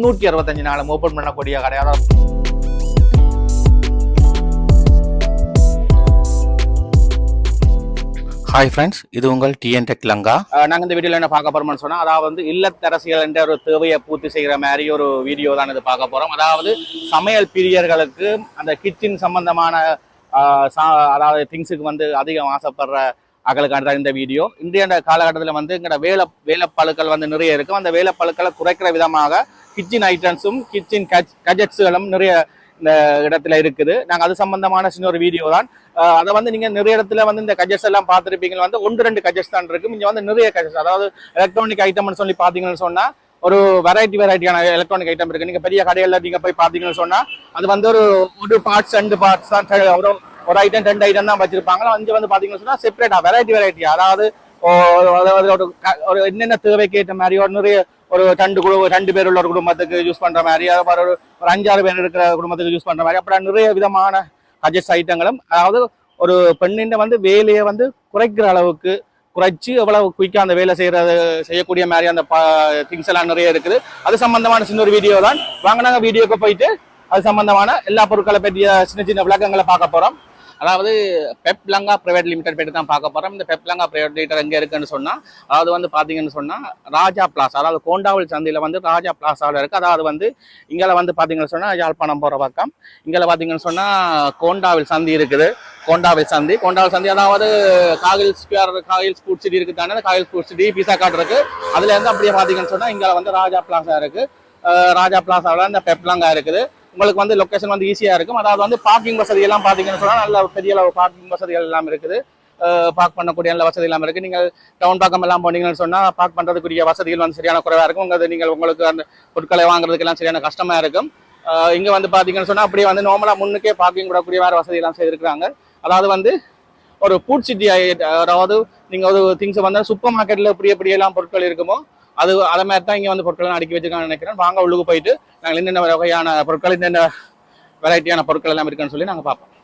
முன்னூற்றி அறுபத்தஞ்சு நாள் ஓப்பன் பண்ணக்கூடிய கடை அதாவது ஹாய் ஃப்ரெண்ட்ஸ் இது உங்கள் டிஎன் டெக் லங்கா. அஹ் நாங்க இந்த வீடியோல என்ன பார்க்க போறோம்னு சொன்னா அதாவது வந்து இல்லத்தரசியல் என்ற ஒரு தேவையை பூர்த்தி செய்கிற மாதிரி ஒரு வீடியோ தான் இது பார்க்க போறோம். அதாவது சமையல் பிரியர்களுக்கு அந்த கிச்சன் சம்பந்தமான அதாவது திங்ஸுக்கு வந்து அதிகம் ஆசைப்படுற அகளுக்கான தான் இந்த வீடியோ. இன்றைய காலகட்டத்தில் வந்து எங்களோட வேலை வேலைப்பழுக்கள் வந்து நிறைய இருக்கும். அந்த வேலைப்பழுக்களை குறைக்கிற விதமாக கிச்சன் ஐட்டம்ஸும் கிச்சன் கஜெட்ஸுகளும் நிறைய இந்த இடத்துல இருக்குது. நாங்கள் அது சம்பந்தமான சின்ன ஒரு வீடியோ தான். அதை வந்து நீங்கள் நிறைய இடத்துல வந்து இந்த கஜெட்ஸ் எல்லாம் பார்த்துருப்பீங்க வந்து ஒன்று ரெண்டு கஜெட்ஸ் தான் இருக்கும் இங்கே வந்து நிறைய கஜெட்ஸ் அதாவது எலக்ட்ரானிக் ஐட்டம்னு சொல்லி பார்த்தீங்கன்னு சொன்னால் ஒரு வெரைட்டி வெரைட்டியான எலக்ட்ரானிக் ஐட்டம் இருக்குது நீங்கள் பெரிய கடையில் நீங்கள் போய் பார்த்தீங்கன்னு சொன்னால் அது வந்து ஒரு ஒரு பார்ட்ஸ் ரெண்டு பார்ட்ஸ் தான். ஒரு ஒரு ஐட்டம் ரெண்டு ஐட்டம் தான் வச்சிருப்பாங்க. அஞ்சு வந்து பார்த்தீங்கன்னு சொன்னால் செப்பரேட்டாக வெரைட்டி வெரைட்டி அதாவது அதாவது ஒரு க- ஒரு என்னென்ன தேவைக்கு ஏற்ற மாதிரி ஒரு நிறைய ஒரு ரெண்டு குழு ரெண்டு பேர் உள்ள ஒரு குடும்பத்துக்கு யூஸ் பண்ற மாதிரி மாதிரி ஒரு ஒரு அஞ்சாறு பேர் இருக்கிற குடும்பத்துக்கு யூஸ் பண்ற மாதிரி அப்புறம் நிறைய விதமான கஜெட்ஸ் ஐட்டங்களும் அதாவது ஒரு பெண்ணின் வந்து வேலையை வந்து குறைக்கிற அளவுக்கு குறைச்சி எவ்வளவு குயிக்காக அந்த வேலை செய்யறது செய்யக்கூடிய மாதிரி அந்த திங்ஸ் எல்லாம் நிறைய இருக்குது. அது சம்பந்தமான சின்ன ஒரு வீடியோ தான். வாங்க வீடியோக்கு போயிட்டு அது சம்பந்தமான எல்லா பொருட்களை பற்றிய சின்ன சின்ன விளக்கங்களை பார்க்க போகிறோம் அதாவது பெப்லங்கா பிரைவேட் லிமிடெட் பற்றி தான் பார்க்க போகிறோம் இந்த பெப்லங்கா பிரைவேட் லிமிடெட் எங்கே இருக்குன்னு சொன்னால் அதாவது வந்து பார்த்தீங்கன்னு சொன்னால் ராஜா பிளாசா அதாவது கோண்டாவல் சந்தையில் வந்து ராஜா பிளாசாவில் இருக்குது அதாவது வந்து இங்கே வந்து பார்த்தீங்கன்னு சொன்னால் யாழ்ப்பாணம் போகிற பக்கம். இங்கே பார்த்தீங்கன்னு சொன்னால் கோண்டாவில் சந்தி இருக்குது. கோண்டாவில் சந்தி. கோண்டாவில் சந்தி அதாவது Cargill square Cargill sports city இருக்குது தானே? Cargill sports city pizza card இருக்குது அதுலேருந்து அப்படியே பார்த்தீங்கன்னு சொன்னால் இங்கே வந்து ராஜா பிளாசா இருக்குது ராஜா பிளாசாவில் இந்த பெப்லங்கா இருக்குது. உங்களுக்கு வந்து லொக்கேஷன் வந்து ஈஸியாக இருக்கும். அதாவது வந்து பார்க்கிங் வசதி எல்லாம் பார்த்தீங்கன்னு சொன்னால் நல்ல பெரிய அளவு பார்க்கிங் வசதிகள் எல்லாம் இருக்குது. பார்க் பண்ணக்கூடிய நல்ல வசதி எல்லாம் இருக்குது நீங்கள் டவுன் பக்கம் எல்லாம் போனீங்கன்னு சொன்னால் பார்க் பண்ணுறதுக்குரிய வசதிகள் வந்து சரியான குறைவாக இருக்கும். உங்கள் நீங்கள் உங்களுக்கு அந்த பொருட்களை வாங்குறதுக்கெல்லாம் சரியான கஷ்டமாக இருக்கும். இங்கே வந்து பார்த்தீங்கன்னு சொன்னால் அப்படியே வந்து நார்மலாக முன்னுக்கே பார்க்கிங் விடக்கூடிய வேறு வசதி எல்லாம் செய்திருக்காங்க அதாவது வந்து ஒரு ஃபுட் சிட்டி அதாவது நீங்கள் ஒரு திங்ஸ் வந்து சூப்பர் மார்க்கெட்டில் எப்படி எப்படியெல்லாம் பொருட்கள் இருக்குமோ அது அதை மாதிரி தான் இங்கே வந்து பொருட்களை அடுக்கி வச்சிருக்காங்கன்னு நினைக்கிறேன். வாங்க உள்ளுக்கு போயிட்டு நாங்கள் என்னென்ன வகையான பொருட்கள் என்னென்ன வெரைட்டியான பொருட்கள் எல்லாம் இருக்குன்னு சொல்லி நாங்கள் பார்ப்போம்.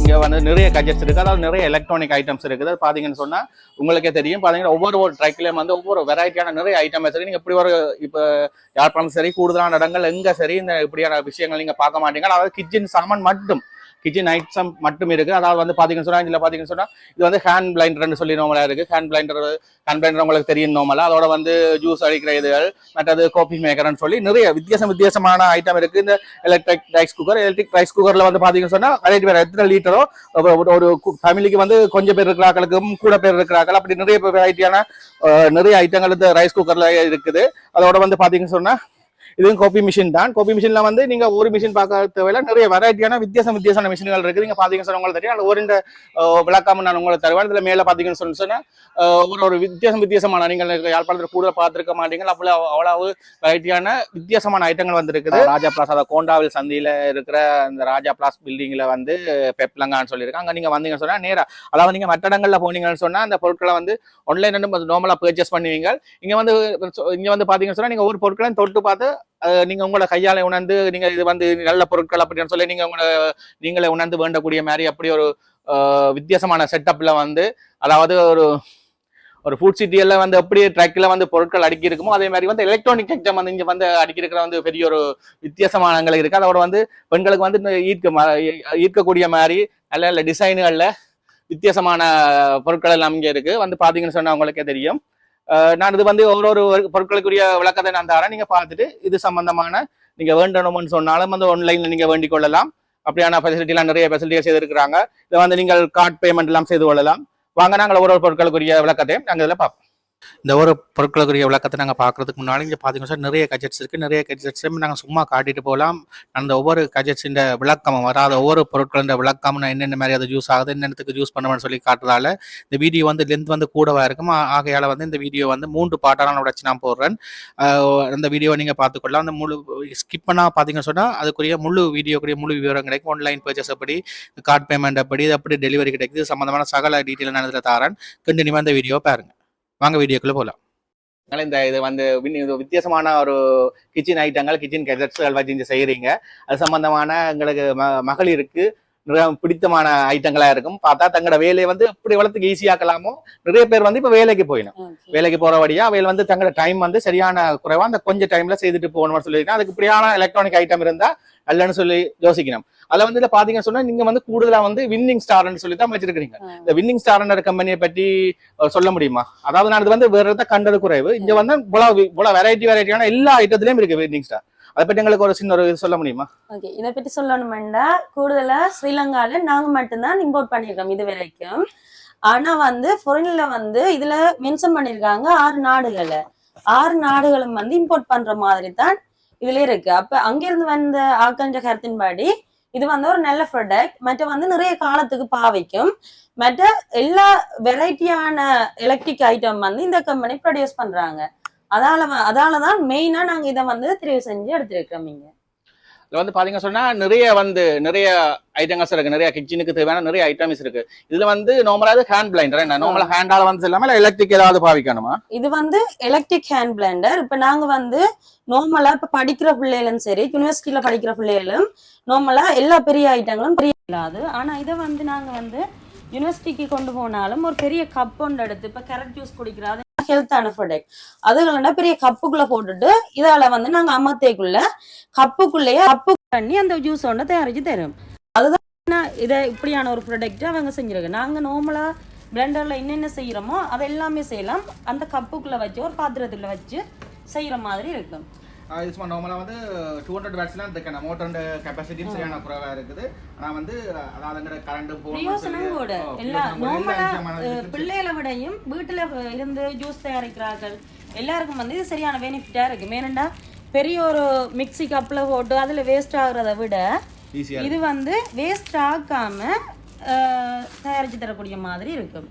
இங்கே வந்து நிறைய கஜெட்ஸ் இருக்குது அதாவது நிறைய எலக்ட்ரானிக் ஐட்டம்ஸ் இருக்குது. அது பார்த்தீங்கன்னு சொன்னால் உங்களுக்கே தெரியும். பார்த்தீங்கன்னா ஒவ்வொரு ஒரு ட்ரக்லயும் வந்து ஒவ்வொரு வெரைட்டியான நிறைய ஐட்டம் சரி நீங்கள் இப்படி ஒரு இப்போ யாழ்ப்பாணம் சரி கூடுதலான இடங்கள் எங்கே சரி இந்த இப்படியான விஷயங்கள் நீங்கள் பார்க்க மாட்டீங்க. அதாவது கிச்சன் சாமான் மட்டும். கிச்சன் ஐட்டம் மட்டும் இருக்கு. அதாவது வந்து பாத்தீங்கன்னு சொன்னா இதுல பாத்தீங்கன்னு சொன்னா இது வந்து ஹேண்ட் பிளைண்டர்னு சொல்லி நார்மலா இருக்கு. ஹேண்ட் பிளைண்டர் ஹேண்ட் பிளைண்டர் உங்களுக்கு தெரியும் நார்மலா அதோட வந்து ஜூஸ் அடிக்கிற இதுகள் மற்றது காஃபி மேக்கர்னு சொல்லி நிறைய வித்தியாசம் வித்தியாசமான ஐட்டம் இருக்கு. இந்த electric rice cooker electric rice குக்கர்ல வந்து பாத்தீங்கன்னு சொன்னா வெரைட்டி எத்தனை லிட்டரோ ஒரு ஃபேமிலிக்கு வந்து கொஞ்சம் பேர் இருக்கிறாங்களுக்கும் கூட பேர் இருக்கிறார்கள் அப்படி நிறைய வெரைட்டியான நிறைய ஐட்டங்கள் இந்த ரைஸ் குக்கர்ல இருக்குது. அதோட வந்து பாத்தீங்கன்னு சொன்னா இதுவும் கோபி மிஷின் தான். கோபி மிஷின்ல வந்து நீங்க ஒரு மிஷின் பார்க்க தேவையில்ல நிறைய வெரைட்டியான வித்தியாசம் வித்தியாசமான மிஷின்கள் இருக்கு. நீங்க பாத்தீங்கன்னு சொன்னா உங்களுக்கு தெரியும் ஒரு விளக்காம நான் உங்களுக்கு தருவேன். இதுல மேல பாத்தீங்கன்னு சொல்லி சொன்னா ஒரு ஒரு வித்தியாசம் வித்தியாசமான நீங்கள் யாழ்ப்பாணத்தில் கூட பார்த்துருக்க மாட்டீங்க. அவ்வளவு அவ்வளவு வெரைட்டியான வித்தியாசமான ஐட்டங்கள் வந்திருக்குது. ராஜா பிளாஸ் அதாவது கோண்டாவில் சந்தியில இருக்கிற அந்த ராஜா பிளாஸ் பில்டிங்ல வந்து பெப்லங்கான்னு சொல்லியிருக்காங்க அங்க நீங்க வந்தீங்கன்னு சொன்னா நேரா அதாவது நீங்க மற்ற இடங்கள்ல போனீங்கன்னு சொன்னா அந்த பொருட்களை வந்து ஆன்லைன் நார்மலா பர்ச்சேஸ் பண்ணுவீங்க. இங்க வந்து இங்க வந்து பாத்தீங்கன்னு சொன்னா நீங்க ஒரு பொருட்களையும் தொட்டு பார்த்து நீங்க உங்களை கையால உணர்ந்து நீங்க இது வந்து நல்ல பொருட்கள் அப்படின்னு சொல்லி நீங்க உங்களை நீங்களே உணர்ந்து வேண்டக்கூடிய மாதிரி அப்படி ஒரு வித்தியாசமான செட்டப்ல வந்து அதாவது ஒரு ஒரு ஃபுட் சிட்டியில வந்து எப்படி ட்ரக்ல வந்து பொருட்கள் அடுக்கி இருக்குமோ அதே மாதிரி வந்து எலக்ட்ரானிக் ஐட்டம் வந்து இங்க வந்து அடுக்கி இருக்கிற வந்து பெரிய ஒரு வித்தியாசமானங்களை இருக்கு. அதோட வந்து பெண்களுக்கு வந்து ஈர்க்க ஈர்க்கக்கூடிய மாதிரி நல்ல நல்ல டிசைன்கள்ல வித்தியாசமான பொருட்கள் எல்லாம் இங்கே இருக்கு. வந்து பாத்தீங்கன்னு சொன்னா உங்களுக்கே தெரியும். நான் இது வந்து ஒரு ஒரு பொருட்களுக்குரிய விளக்கத்தை நான் தரேன். நீங்க பார்த்துட்டு இது சம்பந்தமான நீங்க வேண்டணும்னு சொன்னாலும் வந்து ஆன்லைன்ல நீங்க வேண்டிக் கொள்ளலாம். அப்படியான ஃபெசிலிட்டிலாம் நிறைய ஃபெசிலிட்டியாக செய்திருக்கிறாங்க. இதை வந்து நீங்கள் கார்ட் பேமெண்ட் எல்லாம் செய்து கொள்ளலாம். வாங்க நாங்கள் ஒரு ஒரு பொருட்களுக்குரிய விளக்கத்தையும் நாங்கள் இதில் பார்ப்போம். இந்த ஒரு பொருட்களுக்குரிய விளக்கத்தை நாங்கள் பார்க்கறதுக்கு முன்னாடி இங்கே பார்த்தீங்கன்னா சார் நிறைய கஜெட்ஸ் இருக்குது நிறைய கஜெட்ஸ் நாங்கள் சும்மா காட்டிட்டு போகலாம். அந்த ஒவ்வொரு கஜெட்ஸின் விளக்கம் வராத ஒவ்வொரு பொருட்களின் விளக்கம் நான் என்னென்ன மாதிரி அது யூஸ் ஆகுது என்னென்னத்துக்கு யூஸ் பண்ணுவேன்னு சொல்லி காட்டுறதால இந்த வீடியோ வந்து லென்த் வந்து கூடவாக இருக்கும். ஆகையால் வந்து இந்த வீடியோ வந்து மூன்று பாட்டாக நான் உடச்சு நான் போடுறேன். அந்த வீடியோவை நீங்கள் பார்த்துக்கொள்ளலாம். அந்த முழு ஸ்கிப் பண்ணால் பார்த்தீங்கன்னு சொன்னால் அதுக்குரிய முழு வீடியோக்குரிய முழு விவரம் கிடைக்கும். ஆன்லைன் பர்ச்சேஸ் எப்படி கார்ட் பேமெண்ட் எப்படி அப்படி எப்படி டெலிவரி கிடைக்குது சம்மந்தமான சகல டீட்டெயில் நான் இதில் தரேன் கண்டினியூவாக இந்த வீடியோ பாருங்கள் வாங்க வீடியோக்குள்ளே போகலாம் அதனால இந்த இது வந்து வித்தியாசமான ஒரு கிச்சன் ஐட்டங்கள் கிச்சன் கெஜெட்ஸ்கள் வச்சு இங்க செய்கிறீங்க அது சம்பந்தமான எங்களுக்கு ம மகளிருக்கு நிறைய பிடித்தமான ஐட்டங்களா இருக்கும். பார்த்தா தங்களோட வேலையை வந்து எப்படி வளர்த்துக்கு ஈஸியாக்கலாமோ நிறைய பேர் வந்து இப்ப வேலைக்கு போயிடும். வேலைக்கு போற வழியா அவையில் வந்து தங்களோட டைம் வந்து சரியான குறைவா அந்த கொஞ்சம் டைம்ல செய்துட்டு போகணும்னு சொல்லியிருக்கேன் அதுக்கு இப்படியான எலக்ட்ரானிக் ஐட்டம் இருந்தா அல்லன்னு சொல்லி யோசிக்கணும். அதுல வந்து பாத்தீங்கன்னு சொன்னா நீங்க வந்து கூடுதலா வந்து வின்னிங் ஸ்டார்னு சொல்லி தான் வச்சிருக்கீங்க. இந்த வின்னிங் ஸ்டார்ன்ற கம்பெனியை பத்தி அஹ், சொல்ல முடியுமா? அதாவது நான் இது வந்து வேற இடத்த கண்டது குறைவு. இங்க வந்து இவ்வளவு இவ்வளவு வெரைட்டி வெரைட்டியான எல்லா ஐட்டத்திலயும் இருக்கு வின்னிங் ஸ்டார் அதை பத்தி எங்களுக்கு ஒரு சின்ன ஒரு சொல்ல முடியுமா? ஓகே இதை பத்தி சொல்லணுமெண்டா கூடுதலா ஸ்ரீலங்கால நாங்க மட்டும்தான் இம்போர்ட் பண்ணிருக்கோம் இது வரைக்கும். ஆனா வந்து ஃபாரின்ல வந்து இதுல மென்ஷன் பண்ணிருக்காங்க ஆறு நாடுகள்ல ஆறு நாடுகளும் வந்து இம்போர்ட் பண்ற மாதிரி தான் இதுல இருக்கு. அப்ப அங்கிருந்து வந்த ஆக்கஞ்ச கருத்தின்படி இது வந்து ஒரு நல்ல ப்ராடக்ட் மற்ற வந்து நிறைய காலத்துக்கு பாவிக்கும். மற்ற எல்லா வெரைட்டியான எலக்ட்ரிக் ஐட்டம் வந்து இந்த கம்பெனி ப்ரொடியூஸ் பண்றாங்க. அதால வ- அதாலதான் மெயினா நாங்க இதை வந்து தெரிவு செஞ்சு எடுத்துருக்கோம் இங்க. இதில் வந்து பாத்தீங்க சொன்னா நிறைய வந்து நிறைய ஐட்டங்கள்ஸ் இருக்கு. நிறைய கிச்சனுக்கு தேவையான நிறைய ஐட்டம்ஸ் இருக்கு. இதுல வந்து நார்மலா ஹேண்ட் பிளைண்டர் என்ன நார்மலா ஹேண்டால வந்து இல்லாம எலக்ட்ரிக் ஏதாவது பாவிக்கணுமா? இது வந்து எலக்ட்ரிக் ஹேண்ட் பிளைண்டர் இப்ப நாங்க வந்து நார்மலா இப்ப படிக்கிற பிள்ளைகளும் சரி யூனிவர்சிட்டியில படிக்கிற பிள்ளைகளும் நார்மலா எல்லா பெரிய ஐட்டங்களும் பெரிய இல்லாது. ஆனா இதை வந்து நாங்க வந்து யூனிவர்சிட்டிக்கு கொண்டு போனாலும் ஒரு பெரிய கப் ஒன்று எடுத்து இப்போ கேரட் ஜூஸ் குடிக்கிறாது ஹெல்த்தான ப்ராடக்ட் அதுகளை பெரிய கப்புக்குள்ள போட்டுட்டு இதால வந்து நாங்க அமர்த்தைக்குள்ள கப்புக்குள்ளேயே கப்பு பண்ணி அந்த ஜூஸ் ஒன்று தயாரிச்சு தரும். அதுதான் இதை இப்படியான ஒரு ப்ராடக்ட் அவங்க செஞ்சிருக்கு நாங்க நார்மலா பிளெண்டர்ல என்னென்ன செய்யறோமோ அதை எல்லாமே செய்யலாம். அந்த கப்புக்குள்ள வச்சு ஒரு பாத்திரத்துல வச்சு செய்யற மாதிரி இருக்கும். இது சும்மா நார்மலா வந்து டூ ஹண்ட்ரட் பேட்ஸ்லாம் இருக்கு மோட்டர் கெப்பாசிட்டியும் சரியான குறைவா இருக்குது. ஆனா வந்து அதாவது கரண்ட் பிரயோசனம் கூட எல்லா நார்மலா பிள்ளைகளை விடையும் வீட்டுல இருந்து ஜூஸ் தயாரிக்கிறார்கள். எல்லாருக்கும் வந்து இது சரியான பெனிஃபிட்டா இருக்கு. மேனண்டா பெரிய ஒரு மிக்ஸி கப்ல போட்டு அதுல வேஸ்ட் ஆகுறத விட இது வந்து வேஸ்ட் ஆக்காம அஹ், தயாரிச்சு தரக்கூடிய மாதிரி இருக்கும்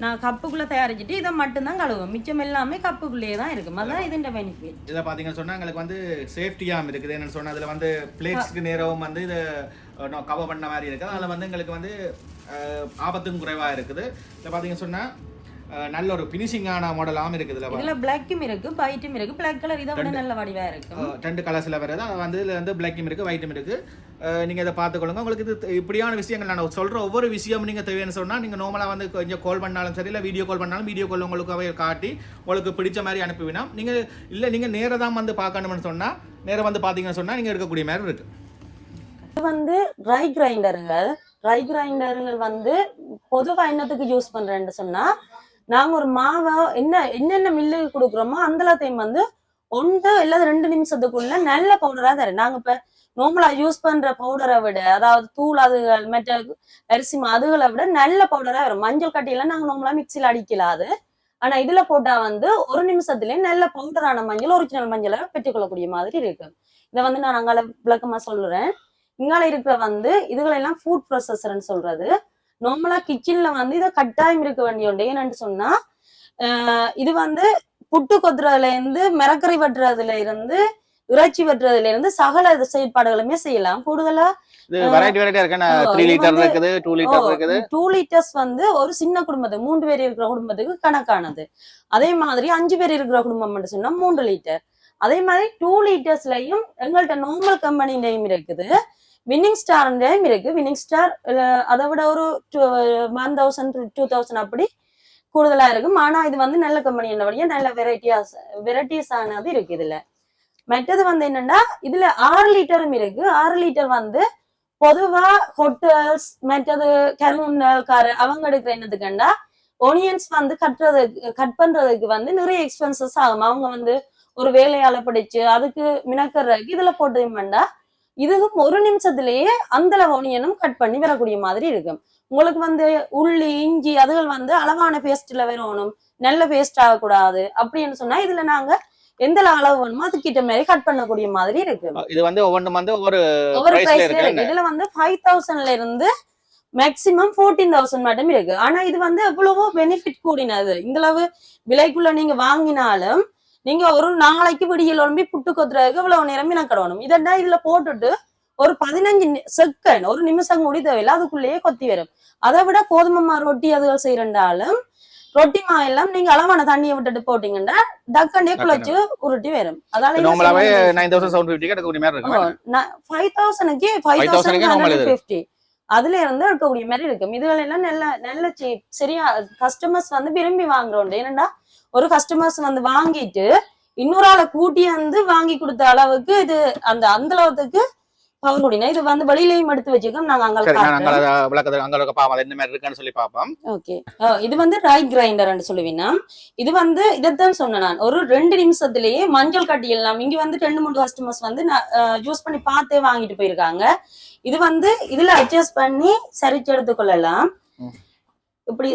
நான் கப்புக்குள்ள தயாரிச்சுட்டு இதை மட்டும்தான் கழுவுவேன். மிச்சம் எல்லாமே கப்புக்குள்ளேயே தான் இருக்கும் அதான் இதுன்ற பெனிஃபிட் இதை பார்த்தீங்கன்னு சொன்னா எங்களுக்கு வந்து சேஃப்டியாகவும் இருக்குது. என்னன்னு சொன்னா அதுல வந்து பிளேட்ஸ்க்கு நேரவும் வந்து இதை கவர் பண்ண மாதிரி இருக்குது அதில் வந்து எங்களுக்கு வந்து ஆபத்தும் குறைவா இருக்குது. இதில் பார்த்தீங்கன்னு சொன்னா அஹ், நல்ல ஒரு ஃபினிஷிங்கான மாடலாகவும் இருக்குது இதில் இதுல பிளாக்கும் இருக்கு ஒயிட்டும் இருக்கு. பிளாக் கலர் இதை விட நல்ல வடிவா இருக்கும் அஹ் ரெண்டு கலர்ஸில் வருது வந்து இதில் வந்து பிளாக்கும் இருக்குது ஒயிட்டும் இருக்குது அஹ் நீங்க இதை பார்த்துக்கொள்ளுங்க. உங்களுக்கு இது இப்படியான விஷயங்கள் நான் சொல்ற ஒவ்வொரு விஷயம் நீங்க தேவைன்னு சொன்னா நீங்க நார்மலாக வந்து கொஞ்சம் கால் பண்ணாலும் சரி இல்லை வீடியோ கால் பண்ணாலும் வீடியோ கால் உங்களுக்கு அவை காட்டி உங்களுக்கு பிடிச்ச மாதிரி அனுப்பிவினா நீங்க இல்லை நீங்க நேரா தான் வந்து பார்க்கணும்னு சொன்னா நேரா வந்து பார்த்தீங்கன்னு சொன்னா நீங்க எடுக்கக்கூடிய மாதிரி இருக்கு. இது வந்து ட்ரை கிரைண்டருங்கள் ட்ரை கிரைண்டருங்கள் வந்து பொதுவா என்னத்துக்கு யூஸ் பண்றேன்னு சொன்னா நாங்க ஒரு மாவை என்ன என்னென்ன மில்லுக்கு கொடுக்குறோமோ அந்த எல்லாத்தையும் வந்து ஒன்று இல்லாத ரெண்டு நிமிஷத்துக்குள்ள நல்ல பவுடரா தரேன். நாங்க இப்ப நார்மலா யூஸ் பண்ற பவுடரை விட அதாவது தூள் அதுகள் மற்ற அரிசி மா- அதுகளை விட நல்ல பவுடரா வரும். மஞ்சள் கட்டியெல்லாம் நாங்க நார்மலா மிக்சியில அடிக்கலாது. ஆனா இதுல போட்டா வந்து ஒரு நிமிஷத்துலயே நல்ல பவுடரான மஞ்சள் ஒரிஜினல் மஞ்சளை பெற்றுக்கொள்ளக்கூடிய மாதிரி இருக்கு. இதை வந்து நான் அங்கால விளக்கமா சொல்றேன். இங்கால இருக்கிற வந்து இதுகளெல்லாம் ஃபுட் ப்ரொசஸர்ன்னு சொல்றது. நார்மலா கிச்சன்ல வந்து இதை கட்டாயம் இருக்க வேண்டிய ஒன்று ஏன்னு சொன்னா இது வந்து புட்டு கொத்துறதுல இருந்து மிரக்கறி வெட்டுறதுல இருந்து இறைச்சி வெட்டுறதுல இருந்து சகல செயற்பாடுகளுமே செய்யலாம். கூடுதலா டூ லிட்டர்ஸ் வந்து ஒரு சின்ன குடும்பத்துக்கு மூன்று பேர் இருக்கிற குடும்பத்துக்கு கணக்கானது. அதே மாதிரி அஞ்சு பேர் இருக்கிற குடும்பம் சொன்னா மூன்று லிட்டர் அதே மாதிரி டூ லிட்டர்ஸ்லயும் எங்கள்கிட்ட நார்மல் கம்பெனிலையும் இருக்குது. வின்னிங் ஸ்டார்லையும் இருக்கு. வின்னிங் ஸ்டார் அதை விட ஒரு ஒன் தௌசண்ட் டூ தௌசண்ட் அப்படி கூடுதலா இருக்கும். ஆனா இது வந்து நல்ல கம்பெனி என்னபடியா நல்ல வெரைட்டியாஸ் வெரைட்டிஸ் ஆனது இருக்கு இதுல. மற்றது வந்து என்னன்னா இதுல ஆறு லிட்டரும் இருக்கு. ஆறு லிட்டர் வந்து பொதுவா ஹோட்டல்ஸ் மற்றது கருமுன்னல் அவங்க எடுக்கிற என்னதுக்குண்டா ஒனியன்ஸ் வந்து கட்டுறதுக்கு கட் பண்றதுக்கு வந்து நிறைய எக்ஸ்பென்சஸ் ஆகும். அவங்க வந்து ஒரு வேலையால பிடிச்சு அதுக்கு மினக்கறதுக்கு இதுல போட்டு வேண்டாம். இதுவும் ஒரு நிமிஷத்திலேயே அந்த ஒனியனும் கட் பண்ணி வரக்கூடிய மாதிரி இருக்கும் உங்களுக்கு வந்து உள்ளி இஞ்சி அதுகள் வந்து அளவான பேஸ்ட்ல வரணும் நல்ல பேஸ்ட் ஆகக்கூடாது அப்படின்னு சொன்னா இதுல நாங்க எந்த அளவு வேணுமோ அதுக்கிட்ட மாதிரி கட் பண்ணக்கூடிய மாதிரி இருக்கு. இது வந்து ஒவ்வொன்றும் வந்து ஒவ்வொரு ஒவ்வொரு பிரைஸ்ல இருக்கு. இதுல வந்து ஃபைவ் தௌசண்ட்ல இருந்து மேக்சிமம் ஃபோர்டீன் தௌசண்ட் மட்டும் இருக்கு. ஆனா இது வந்து எவ்வளவோ பெனிஃபிட் கூடினது. இந்த அளவு விலைக்குள்ள நீங்க வாங்கினாலும் நீங்க ஒரு நாளைக்கு விடியல் ஒம்பி புட்டு கொத்துறதுக்கு இவ்வளவு நேரம் மினக்கடணும் இதெண்டா இதுல போட்டுட்டு ஒரு பதினஞ்சு செகண்ட் ஒரு நிமிஷம் கூடி தேவையில்லை அதுக்குள்ளேயே கொத்தி வரும். அதை விட கோதுமை மா ரொட்டி அதுகள் செய்யறண்டாலும் ரொட்டி மா எல்லாம் நீங்க அளவான தண்ணியை விட்டுட்டு போட்டீங்கன்னா டக்கண்டே குழச்சு உருட்டி வரும். அதால நார்மலாவே நைன் தௌசண்ட் செவன் ஃபிஃப்டி எடுக்கக்கூடிய மாதிரி இருக்கு. ஃபைவ் தௌசண்ட்க்கு ஃபைவ் 5,000 க்கு normal தௌசண்ட் இது. ஃபிஃப்டி அதுல இருந்து எடுக்கக்கூடிய மாதிரி இருக்கும் இதுகள் எல்லாம் நல்ல நல்ல cheap. சரியா கஸ்டமர்ஸ் வந்து விரும்பி வாங்குறோம். ஏன்னா ஒரு கஸ்டமர்ஸ் வந்து வாங்கிட்டு இன்னொரு ஆளை கூட்டி வந்து வாங்கி கொடுத்த அளவுக்கு இது அந்த அந்த அளவுக்கு பவர் கூடினா இது வந்து வெளியிலயும் எடுத்து வச்சுக்கோம் நாங்க அங்க பாப்போம் அது என்ன மாதிரி இருக்குன்னு சொல்லி பாப்போம் ஓகே இது வந்து ரை கிரைண்டர்னு சொல்லுவீங்கன்னா இது வந்து இதைத்தான் சொன்னேன் நான். ஒரு ரெண்டு நிமிஷத்திலேயே மஞ்சள் கட்டி எல்லாம் இங்க வந்து ரெண்டு மூணு கஸ்டமர்ஸ் வந்து யூஸ் பண்ணி பார்த்தே வாங்கிட்டு போயிருக்காங்க. இது வந்து இதுல அட்ஜஸ்ட் பண்ணி சரிச்சு எடுத்துக்கொள்ளலாம். ம். இப்படி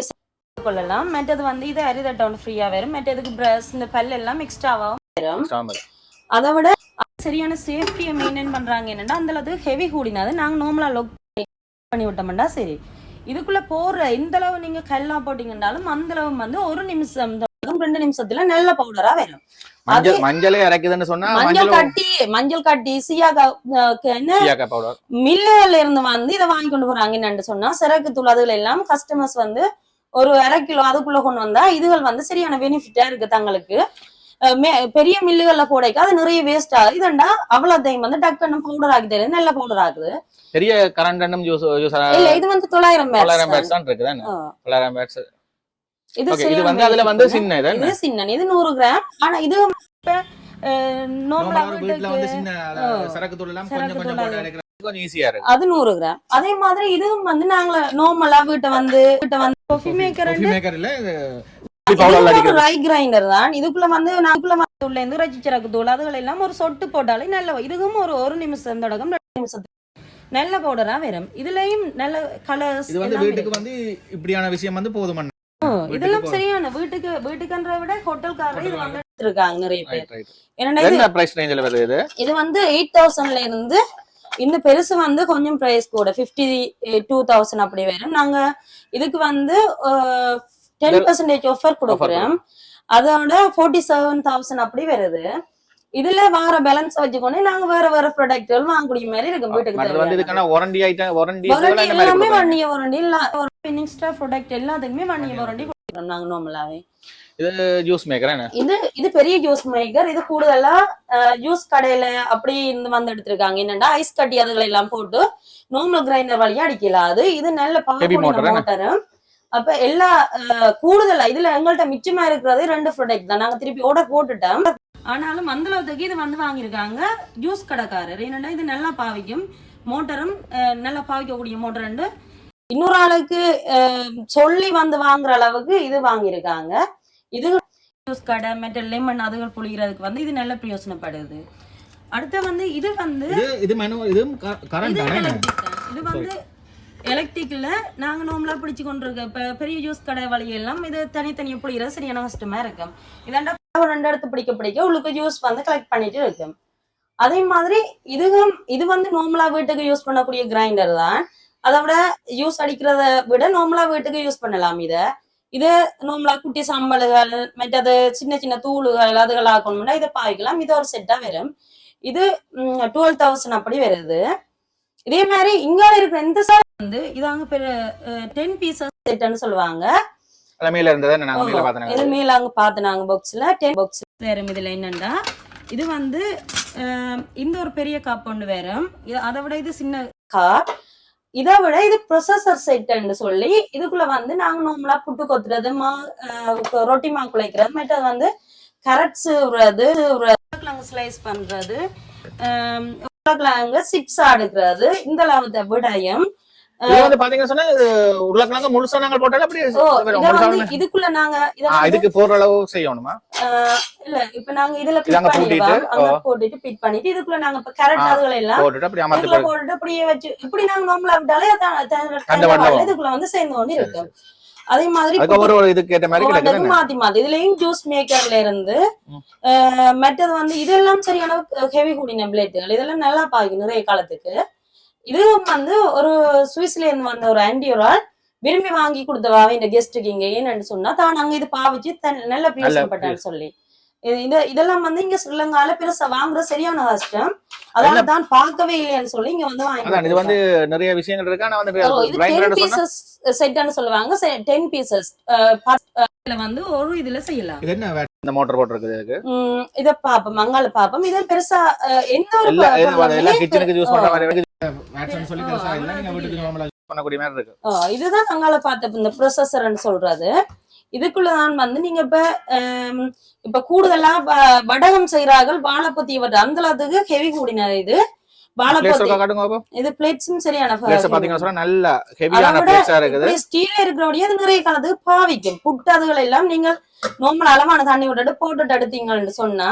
சரிச்சு கொள்ளலாம் மற்றது வந்து இது அரிதட்டவுன் ஃப்ரீயா வரும். மற்றதுக்கு பிரஷ் இந்த பல் எல்லாம் எக்ஸ்ட்ராவாகும் சாம்பல். அதை விட சரியான சேஃப்டியை மெயின்டைன் பண்றாங்க என்னன்னா அந்த அளவுக்கு ஹெவி கூடினது. நாங்க நார்மலா லொக் பண்ணி விட்டோம்னா சரி. இதுக்குள்ள போடுற இந்த அளவு நீங்க கல்லாம் போட்டீங்கன்னாலும் அந்த அளவு வந்து ஒரு நிமிஷம் ரெண்டு நிமிஷத்துல நல்ல பவுடரா வரும். மஞ்சள் மஞ்சளே இறக்குதுன்னு சொன்னா மஞ்சள் கட்டி மஞ்சள் கட்டி சீயாக்கா மில்லுல இருந்து வந்து இதை வாங்கி கொண்டு போறாங்க என்னன்னு சொன்னா சிறகு தூள் அதுல எல்லாம் கஸ்டமர்ஸ் வந்து ஒரு அரை கிலோ அதுக்குள்ள கொண்டு வந்தா இதுகள் வந்து சரியான பெனிஃபிட்டா இருக்கு தங்களுக்கு. பெரிய மில்லுகள்ல போடைக்கு அது நிறைய வேஸ்ட் ஆகுது இதண்டா அவ்வளவு டைம் வந்து டக்குன்னு பவுடர் ஆகி நல்ல பவுடர் ஆகுது பெரிய கரண்ட் யூஸ் யூஸ் இல்ல இது வந்து தொள்ளாயிரம் தொள்ளாயிரம் பேட்ஸ் தான் இருக்குது. தொள்ளாயிரம் பேட்ஸ் இது இது வந்து அதுல வந்து. சின்ன இது இது சின்ன இது நூறு கிராம் ஆனா இது நார்மலா வீட்டுல வந்து வீட்டுக்கு சின்ன ஆ. சரக்கு தூள் எல்லாம் சரக்கு கொஞ்சம் கொஞ்சம் தூள் போட்டு அது. அரைக்கிற கொஞ்சம் ஈஸியா இருக்கு. அது நூறு கிராம் அதே மாதிரி இதுவும் வந்து நாங்க நார்மலா வீட்டை வந்து வீட்டை வந்து காஃபி மேக்கர் மேக்கர் இல்ல கிரைண்டர் தான். இதுக்குள்ள வந்து நாக்குள்ள வந்து உள்ள இருந்து ரச்சி சிறக்கு தூள் அதுகள் எல்லாம் ஒரு சொட்டு போட்டாலே நல்ல இதுவும் ஒரு ஒரு நிமிஷம் தொடக்கம் ரெண்டு நிமிஷத்துக்கு. நல்ல பவுடரா வரும். இதுலயும் நல்ல கலர்ஸ் இது வந்து வீட்டுக்கு வந்து இப்படியான விஷயம் வந்து போதுமண்ணா இதெல்லாம் வீட்டுக்கு சரியான வீட்டுக்கு வீட்டுக்குன்றத விட ஹோட்டல்காரர் இது வந்து எடுத்திருக்காங்க நிறைய பேர். ரைட் ரைட் ஏன்னா இது என்ன பிரைஸ் ரேஞ்சில் வருது இது? இது வந்து எயிட் தௌசண்ட்ல இருந்து இந்த பெருசு வந்து கொஞ்சம் பிரைஸ் கூட. ஃபிஃப்டி டூ தௌசண்ட் அப்படி வரும். நாங்க இதுக்கு வந்து டென் பர்சன்டேஜ் ஆஃபர் கொடுக்குறோம். அதோட ஃபோர்ட்டி செவன் தௌசண்ட் அப்படி வருது. இதுல வார பேலன்ஸ் வச்சுக்கொண்டு நாங்க வேற வேற ப்ராடக்ட்கள் வாங்கக்கூடிய மாதிரி இருக்கும் வீட்டுக்கு. இதுக்கான வாரண்டி ஐட்டம் வாரண்டி வாரண்டி எல்லாமே வண்டிய வாரண்டி இல்ல ப்ராடக்ட் எல்லாத்துக்குமே வண்டிய வாரண்டி கொடுக்குறோம் நாங்க நார்மலாவே ஜூஸ் மேக்கர் என்ன? இது இது பெரிய ஜூஸ் மேக்கர் இது கூடுதலா ஜூஸ் கடையில அப்படி இந்த வந்து எடுத்திருக்காங்க. என்னன்னா ஐஸ் கட்டி அதுகளை எல்லாம் போட்டு நார்மல் கிரைண்டர் வழியா அடிக்கலாம். அது இது நல்ல? மோட்டர் அப்ப எல்லா கூடுதலா இதுல எங்கள்ட்ட மிச்சமா இருக்கிறது ரெண்டு ப்ராடக்ட் தான். நாங்க திருப்பி ஆர்டர் போட்டுட்டோம். ஆனாலும் அந்த அளவுக்கு இது வந்து வாங்கியிருக்காங்க ஜூஸ் கடைக்காரர். என்னன்னா இது நல்லா பாவிக்கும் மோட்டரும் நல்லா பாவிக்கக்கூடிய மோட்டர் ரெண்டு. இன்னொரு ஆளுக்கு சொல்லி வந்து வாங்குற அளவுக்கு இது வாங்கியிருக்காங்க. இது ஜூஸ் கடை மற்ற லெமன் அதுகள் புளிகிறதுக்கு வந்து இது நல்ல பிரயோசனப்படுது. அடுத்து வந்து இது வந்து இது இது இது வந்து எலக்ட்ரிக்ல நாங்க நார்மலா பிடிச்சு கொண்டு இருக்க இப்ப பெரிய ஜூஸ் கடை வழி எல்லாம் இது தனித்தனியா புளிகிறது சரியான கஷ்டமா இருக்கும். இதாண்டா ஒரு ரெண்டு இடத்து பிடிக்க பிடிக்க உங்களுக்கு ஜூஸ் வந்து கலெக்ட் பண்ணிட்டு இருக்கும். அதே மாதிரி இதுவும் இது வந்து நார்மலா வீட்டுக்கு யூஸ் பண்ணக்கூடிய கிரைண்டர் தான். அதை விட யூஸ் அடிக்கிறத விட நார்மலா வீட்டுக்கு யூஸ் பண்ணலாம் இத. இது நார்மலா குட்டி சம்பளுகள் மற்றது சின்ன சின்ன தூளுகள் அதுகள் ஆக்கணும்னா இதை பாவிக்கலாம் இது ஒரு செட்டா வரும் இது டுவெல் தௌசண்ட் அப்படி வருது இதே மாதிரி இங்க இருக்கிற இந்த சார் வந்து இதாங்க பெரிய டென் பீசஸ் செட்னு சொல்லுவாங்க. மேல இருந்ததை மேல இது அங்க பார்த்து நாங்க பாக்ஸ்ல டென் பாக்ஸ் வேறும் இதுல என்னண்டா இது வந்து இந்த ஒரு பெரிய கப் ஒன்று இது அதை விட இது சின்ன கார் இதை விட இது ப்ரொசஸர் செட்டுன்னு சொல்லி இதுக்குள்ள வந்து நாங்க நார்மலா புட்டு கொத்துறது மா ரொட்டி மா குழைக்கிறது மற்றது வந்து கரட் விடுறது உருளைக்கிழங்கு ஸ்லைஸ் பண்றது உருளைக்கிழங்கு சிப்ஸ் அடுக்கிறது இந்த அளவு விடயம். இது வந்து பாத்தீங்கன்னா சொன்னா உருளைக்கிழங்கு முழுசா போட்டாலும் இதுக்குள்ள நாங்க இதுக்கு போற அளவு செய்யணுமா? ஆஹ் இல்ல இப்ப நாங்க இதுல பண்ணிடுவோம். பூட்டிட்டு, பிட் பண்ணிட்டு இதுக்குள்ள நாங்க இப்ப கேரட். அதுகளை எல்லாம் போட்டுட்டு அப்படி அமர்த்தி. போட்டுட்டு அப்படியே வச்சு இப்படி நாங்க நார்மலா விட்டாலே அது த- த- அந்த தண்டை வண்ணம் வாழை இதுக்குள்ள வந்து சேர்ந்து கொண்டு இருக்கும். அதே மாதிரி அதுக்கப்புறம் ஒரு இதுக்கு ஏற்ற மாதிரி ஒவ்வொன்றுக்கும் கிடைக்குது மாத்தி மாத்தி இதுலயும் ஜூஸ் மேக்கர்ல இருந்து மற்றது வந்து இதெல்லாம் சரியான ஹெவி கூடின பிளேட்டுகள் இதெல்லாம் நல்லா பாய்க்கும் நிறைய காலத்துக்கு. இதுவும் வந்து ஒரு சுவிஸ்ல இருந்து வந்த ஒரு ஆண்டி ஒரு ஆள் விரும்பி வாங்கி கொடுத்தவா இந்த கெஸ்ட்டுக்கு இங்க ஏன்னு சொன்னா தான் அங்க இது பாவிச்சு நல்ல பிரயோசனப்பட்டான்னு சொல்லி. இது இது- இதெல்லாம் வந்து இங்க ஸ்ரீலங்கால பெருசா வாங்குறது சரியான கஷ்டம். அதனால தான் பார்க்கவே இல்லைன்னு சொல்லி இங்க வந்து வாங்கி இது வந்து நிறைய விஷயங்கள் இருக்கு. ஆனா வந்து பீசஸ் செட்னு சொல்லுவாங்க. டென் பீசஸ் வந்து ஒரு இதுல செய்யலாம். இது என்ன வே- இந்த மோட்டர் இதுக்கு உம் இத பாப்போம் மங்கால பாப்போம். இத பெருசா எந்த ஒரு எல்லா பொருளுமே எல்லா கிச்சனுக்கு யூஸ் பண்ற மாதிரி வேட்ஸ்னு சொல்லி பெருசா இல்ல நீங்க வீட்டுக்கு நார்மலா பண்ணக்கூடிய மாதிரி இருக்கு. ஆ, இதுதான் நாங்கள பார்த்த இந்த ப்ரொசஸர்னு சொல்றது. இதுக்குள்ளதான் வந்து நீங்க இப்ப இப்ப கூடுதலா வடகம் செய்கிறார்கள் வாழைப்பத்தி அந்த அளவுக்கு ஹெவி கூடினது இது. இது பிளேட்ஸும் சரியான பாத்தீங்கன்னா நல்ல ஹெவியான பிளேட்ஸா இருக்குது. அது நிறைய காலத்துக்கு பாவிக்கும். புட்டு அதுகள் எல்லாம் நீங்கள் நார்மல் அளவான தண்ணி விட்டுட்டு போட்டுட்டு எடுத்தீங்கன்னு சொன்னா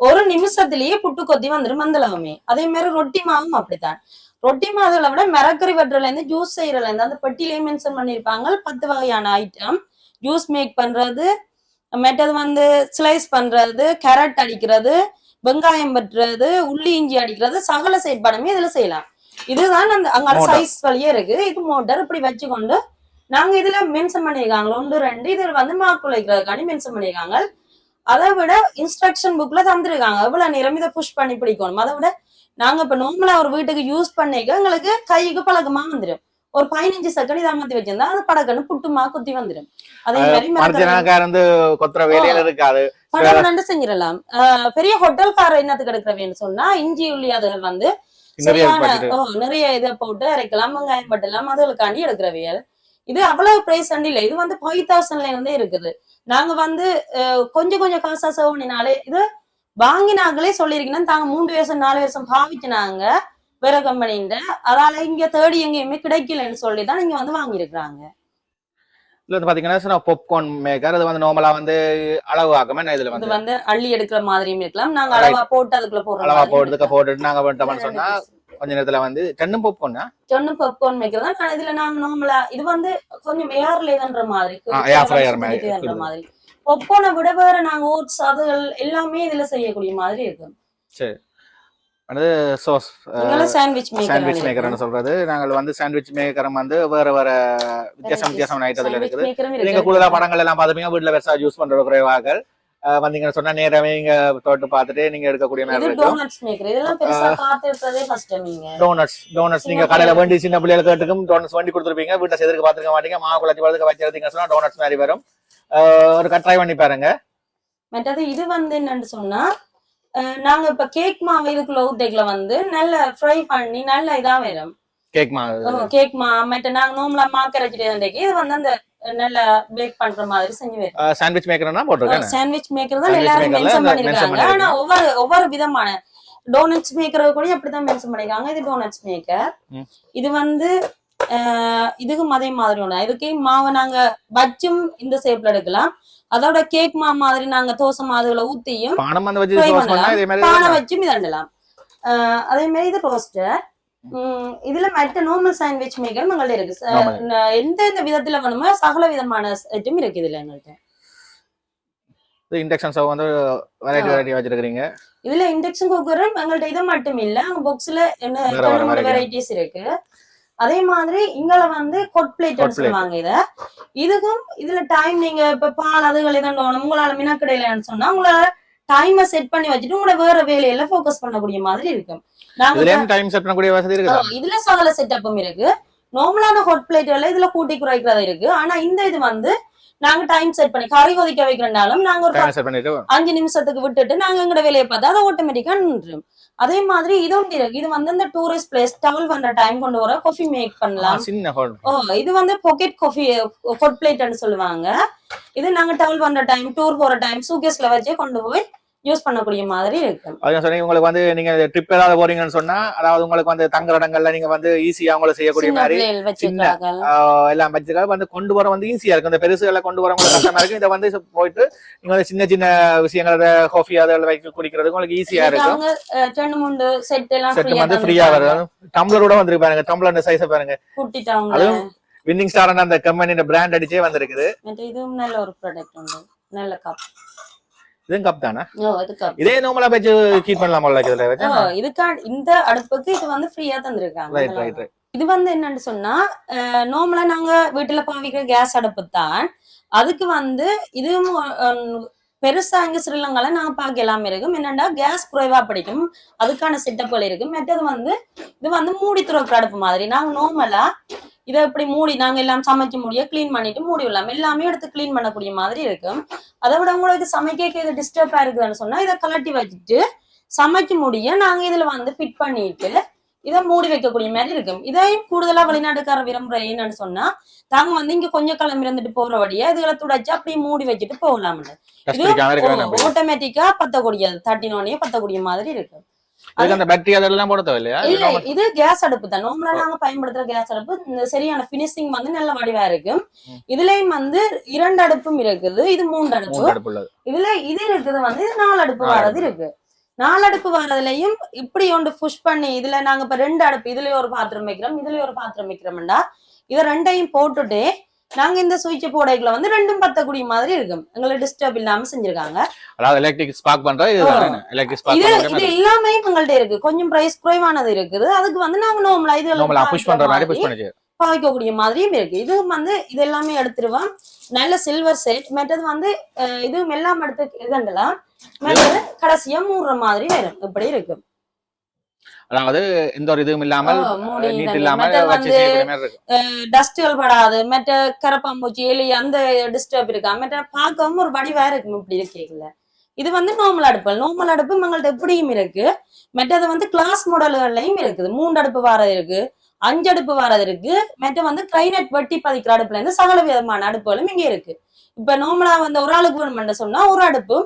ஒரு நிமிஷத்திலேயே புட்டு கொத்தி வந்துடும் மந்தளவுமே. அதே மாதிரி ரொட்டி மாவும் அப்படித்தான். ரொட்டி மாவுகளை விட மரக்கறி வெட்டுறதுல இருந்து ஜூஸ் செய்யறதுல இருந்து அந்த பெட்டிலேயே மென்ஷன் பண்ணிருப்பாங்க பத்து வகையான ஐட்டம் ஜூஸ் மேக் பண்றது மற்றது வந்து ஸ்லைஸ் பண்றது கேரட் அடிக்கிறது வெங்காயம் வெட்டுறது உள்ளி இஞ்சி அடிக்கிறது சகல செயற்பாடுமே இதுல செய்யலாம். இதுதான் அந்த அங்க. சைஸ் வழியே இருக்கு. இது மோட்டர் இப்படி வச்சுக்கொண்டு நாங்க இதுல மென்ஷன் பண்ணிருக்காங்க ஒன்று ரெண்டு இதுல வந்து மார்க் வைக்கிறதுக்காண்டி மென்ஷன் பண்ணிருக்காங்க அதை விட இன்ஸ்ட்ரக்ஷன் புக்ல தந்திருக்காங்க. எவ்வளவு நேரம் இதை புஷ் பண்ணி பிடிக்கணும்? அதை விட நாங்க இப்ப நார்மலா ஒரு வீட்டுக்கு யூஸ் பண்ணிக்க எங்களுக்கு கைக்கு பழக்கமா வந்துடும் ஒரு பதினஞ்சு செகண்ட் இதை அமர்த்தி வச்சிருந்தா அது படக்குன்னு புட்டுமா குத்தி வந்துடும் அதே மாதிரி கொத்துற வேலையில இருக்காது. படகுனண்டு செஞ்சிடலாம். ஆஹ் பெரிய ஹோட்டல்கார என்னத்துக்கு எடுக்கிறவேன்னு சொன்னா இஞ்சி உள்ளி அதுகள் வந்து நிறைய சரியான இதை போட்டு அரைக்கலாம் வெங்காயம் பட்டலாம் அதுகளுக்காண்டி எடுக்கிறவியல் இது அவ்வளவு பிரைஸ் இல்ல. இது வந்து ஃபைவ் தௌசண்ட்ல இருந்தே இருக்குது. நாங்க வந்து கொஞ்சம் கொஞ்சம் காசா பண்ணினாலே இது வாங்கினாங்களே சொல்லியிருக்கீங்கன்னா தாங்க மூன்று வருஷம் நாலு வருஷம் பாவிச்சினாங்க வேற கம்பெனின்ற அதால இங்க தேடி எங்கேயுமே கிடைக்கலன்னு சொல்லி தான் இங்க வந்து வாங்கியிருக்கிறாங்க. இதுல வந்து பாத்தீங்கன்னா பாப்கார்ன் மேக்கர் அது வந்து நார்மலா வந்து அளவு ஆக்கமே இதுல இது வந்து வந்து அள்ளி எடுக்கிற மாதிரியும் இருக்கலாம். நாங்க. அளவா போட்டு அதுக்குள்ள போடுற அளவா இருக்கலாம். போட்டுட்டு நாங்க பண்ணிட்டோம்னு சொன்னா கொஞ்ச நேரத்துல வந்து ரெண்டும் பாப்கார்னா சொன்னு பாப்கார்ன் மேக்கர் தான். ஆனா இதுல நாங்க நார்மலா இது வந்து கொஞ்சம் ஏர்ல இதுன்ற மாதிரி air fryer மாதிரி பாப்கார்னை விட வேற நாங்க ஓட்ஸ் அதுகள் எல்லாமே இதுல செய்யக்கூடிய மாதிரி இருக்கு வந்து சோஸ் சாண்ட்விச் சாண்ட்விச் மேக்கர் மேக்கர்னு சொல்றது. நாங்கள் வந்து சாண்ட்விச் மேக்கரம் வந்து வேற வேற வித்தியாசம் வித்தியாசமான ஐட்டத்துல இருக்குது. நீங்க கூடுதலா படங்கள் எல்லாம் பாத்துப்பீங்க வீட்டுல பெருசா யூஸ் பண்ற குறைவாக. வந்தீங்கன்னு சொன்னா நேரமே நீங்க தொட்டு பார்த்துட்டு நீங்க எடுக்கக்கூடிய மாதிரி இது இருக்கும். டோனட்ஸ் டோனட்ஸ் நீங்க. கடையில பிள்ளைகள். வேண்டி சின்ன பிள்ளைகளுக்கு கேட்டுக்கும் டோனட்ஸ் வேண்டி கொடுத்துருப்பீங்க. வீட்டுல செய்திருக்க பாத்துக்க மாட்டீங்க. மாவு குழச்சி வளர்த்துக்க வச்சிருந்தீங்க சொன்னா டோனட்ஸ் மாதிரி வரும். ஒரு ட்ரை பண்ணி பாருங்க. மற்றது இது வந்து என்னன்னு சொன்னா நாங்க இப்ப கேக் மாவு இதுக்குள்ள ஊத்தைக்குள்ள வந்து நல்ல ஃப்ரை பண்ணி நல்ல இதா வரும். கேக் மாவு கேக் மா மற்ற நாங்க நோம்புல மாக்கரைச்சிட்டு இது வந்து அந்த நல்ல பேக் பண்ற மாதிரி செஞ்சு சாண்ட்விச் மேக்கர்னா போட்டிருக்கேன் சாண்ட்விச் மேக்கர் தான் எல்லாரும் மென்ஷன் பண்ணிருக்காங்க. ஆனா ஒவ்வொரு ஒவ்வொரு விதமான டோனட்ஸ் மேக்கர் கூட அப்படிதான் மென்ஷன் பண்ணிருக்காங்க. இது டோனட்ஸ் மேக்கர். இது வந்து இதுக்கும் அதே மாதிரி ஒண்ணு. இதுக்கு மாவை நாங்க வச்சும் இந்த ஷேப்ல எடுக்கலாம். அதோட கேக் மா மாதிரி நாங்க தோசை மாதிரில ஊத்தியும் வச்சு பானை வச்சும் இதண்டலாம் ஆஹ், அதே மாதிரி இது ரோஸ்டர் இதுல மற்ற நார்மல் சாண்ட்விச் மேக்கர் உங்கள்ட்ட இருக்கு. எந்த எந்த விதத்துல வேணுமோ சகல விதமான ஐட்டம் இருக்கு இதுல எங்கள்ட்ட. இண்டக்ஷன் ஸ்டவ் வந்து வெரைட்டி. வெரைட்டி வச்சிருக்கீங்க இதுல இண்டக்ஷன் குக்கரும் எங்கள்ட்ட இது மட்டும் இல்ல பாக்ஸ்ல என்ன. வெரைட்டிஸ் இருக்கு. அதே மாதிரி இங்கள வந்து கொட் பிளேட் Hot plate. சொல்லுவாங்க இத. இதுக்கும் இதுல டைம் நீங்க இப்ப பால் அதுகள் இதான் உங்களால மினக்கடையிலன்னு சொன்னா உங்களால டைமை செட் பண்ணி வச்சுட்டு உங்களோட வேற வேலையில ஃபோக்கஸ் பண்ணக்கூடிய மாதிரி இருக்கும். இதுல சகல செட்டப்பும் இருக்கு. நார்மலான ஹாட் பிளேட்ல இதுல கூட்டி குறைக்கிறது இருக்கு. ஆனா இந்த இது வந்து நாங்க டைம் செட் பண்ணி கறி கொதிக்க வைக்கிறனாலும் நாங்க ஒரு அஞ்சு நிமிஷத்துக்கு விட்டுட்டு நாங்க எங்கட வேலையை பார்த்தா அது ஆட்டோமேட்டிக்கா நின்றும். அதே மாதிரி இது ஒன்று இருக்கு. இது வந்து இந்த டூரிஸ்ட் பிளேஸ் டவல் பண்ற டைம் கொண்டு வர காஃபி மேக் பண்ணலாம். ஓ இது வந்து பாக்கெட் காஃபி ஹொட் பிளேட்னு சொல்லுவாங்க. இது நாங்க டவல் பண்ற டைம் டூர் போற டைம் சூகேஸ்ல வச்சே கொண்டு போய் யூஸ் பண்ணக்கூடிய மாதிரி இருக்கு. அதான் சொன்னீங்க உங்களுக்கு வந்து நீங்க ட்ரிப் ஏதாவது போறீங்கன்னு சொன்னா அதாவது உங்களுக்கு வந்து தங்குற இடங்கள்ல நீங்க வந்து ஈஸியா உங்களை செய்யக்கூடிய மாதிரி வச்சிருக்காங்க எல்லாம் வச்சுக்காக வந்து கொண்டு வர வந்து ஈஸியா இருக்கு. இந்த பெருசுகளை கொண்டு வர உங்களுக்கு கஷ்டமா இருக்கு. இதை வந்து போயிட்டு நீங்க வந்து சின்ன சின்ன விஷயங்கள காஃபி அதில் வைக்க குடிக்கிறது உங்களுக்கு ஈஸியா இருக்கும். ரெண்டு மூணு செட் எல்லாம் செட் வந்து ஃப்ரீயா வரும். டம்ளரோட வந்திருக்கு பாருங்க. டம்ளர் சைஸை பாருங்க. அதுவும் வின்னிங் ஸ்டார் அந்த கம்பெனியோட பிராண்ட் அடிச்சே வந்திருக்குது. இதுவும் நல்ல ஒரு ப்ராடக்ட் உண்டு. நல்ல கப் இதுவும் கப் தானே? இது இதே நார்மலா வச்சு ஹீட் பண்ணலாம் போல இதுல வச்சு? இதுக்கா இந்த அடுப்புக்கு இது வந்து ஃப்ரீயா தந்திருக்காங்க. ரைட் ரைட் ரைட் இது வந்து என்னன்னு சொன்னா நார்மலா நாங்க வீட்டுல பாவிக்கிற கேஸ் அடுப்பு தான். அதுக்கு வந்து இதுவும் பெருசா இங்க ஸ்ரீலங்கால நாங்க பார்க்க எல்லாமே இருக்கும். என்னன்னா கேஸ் குறைவா பிடிக்கும். அதுக்கான செட்டப்கள் இருக்கு மற்றது வந்து இது வந்து மூடி துறக்கிற அடுப்பு மாதிரி. நாங்க நார்மலா இதை இப்படி மூடி நாங்க எல்லாம் சமைக்க முடிய க்ளீன் பண்ணிட்டு மூடி விடலாம். எல்லாமே எடுத்து க்ளீன் பண்ணக்கூடிய மாதிரி இருக்கும் அதை விட உங்களுக்கு சமைக்க இது டிஸ்டர்பா இருக்குதுன்னு சொன்னா இதை கலட்டி வச்சுட்டு சமைக்க முடிய நாங்க இதுல வந்து ஃபிட் பண்ணிட்டு இதை மூடி வைக்கக்கூடிய மாதிரி இருக்கும் இதையும் கூடுதலா வெளிநாட்டுக்கார விரும்புற என்னன்னு சொன்னா தாங்க வந்து இங்க கொஞ்சம் கிளம்பி இருந்துட்டு போற வழியா இதுகளை துடைச்சு அப்படியே மூடி வச்சுட்டு போகலாம்னு. வேண்டாம் ஆட்டோமேட்டிக்கா பத்தக்கூடியது தட்டினோடனே பத்தக்கூடிய மாதிரி இருக்கு. இதுக்கு அந்த பேட்டரி அதெல்லாம் போட தேவையில்லையா இல்ல இது கேஸ் அடுப்பு தான். நார்மலா நாங்க பயன்படுத்துற கேஸ் அடுப்பு. இந்த சரியான பினிஷிங் வந்து நல்ல வடிவா இருக்கு ம். இதுலயும் வந்து இரண்டு அடுப்பும் இருக்குது. இது மூன்று அடுப்பு. இதுல இது இருக்குது வந்து இது நாலு அடுப்பு நாலு வர்றது இருக்கு. நாலு அடுப்பு வர்றதுலயும் இப்படி ஒன்று புஷ் பண்ணி இதுல நாங்க இப்ப ரெண்டு அடுப்பு இதுலயும் ஒரு பாத்திரம் வைக்கிறோம் இதுலயும் ஒரு பாத்திரம் வைக்கிறோம்டா. இதை ரெண்டையும் போட்டுட்டு நாங்க இந்த சுவிட்ச் போடைக்குள்ள வந்து ரெண்டும் பத்தக்கூடிய மாதிரி இருக்கும். எங்களுக்கு டிஸ்டர்ப் இல்லாம செஞ்சிருக்காங்க. அதாவது எலக்ட்ரிக் ஸ்பார்க் பண்றது இதுதான் எலக்ட்ரிக் ஸ்பார்க் இது இது எல்லாமே எங்கள்ட்ட இருக்கு. கொஞ்சம் பிரைஸ் குறைவானது இருக்குது. அதுக்கு வந்து நாங்க நார்மலா இது நார்மலா புஷ் பண்ற மாதிரி புஷ் பண்ணிச்சு. பாவிக்கக்கூடிய மாதிரியும் இருக்கு. இது வந்து இது எல்லாமே எடுத்துருவோம். நல்ல சில்வர் செட் மற்றது வந்து அஹ், இது எல்லாம் எடுத்து இதுண்டலாம் மற்றது கடைசியா மூடுற மாதிரி வரும். இப்படி இருக்கு அதாவது எந்த ஒரு இதுவும் இல்லாமல் நீட் இதங்க. இல்லாம மற்றது வச்சு வந்து செய்யக்கூடிய மாதிரி இருக்கு. டஸ்ட்கள் படாது மற்ற கரப்பாம்பூச்சி எலி அந்த டிஸ்டர்ப் இருக்கா? மற்ற பார்க்கவும் ஒரு வடிவா இருக்கும் இப்படி இருக்கீங்கள இது வந்து நார்மல் அடுப்பு நார்மல் அடுப்பு எங்கள்ட்ட எப்படியும் இருக்கு. மற்றது வந்து கிளாஸ் மாடல்கள்லயும் இருக்குது. மூன்று அடுப்பு வாரது இருக்கு. அஞ்சு அடுப்பு வாரது இருக்கு. மற்ற வந்து கிரைனட் வெட்டி பதிக்கிற அடுப்புல இருந்து சகல விதமான அடுப்புகளும் இங்க இருக்கு. இப்ப நார்மலா வந்து ஒரு ஆளுக்கு வேணும்னு சொன்னா ஒரு அடுப்பு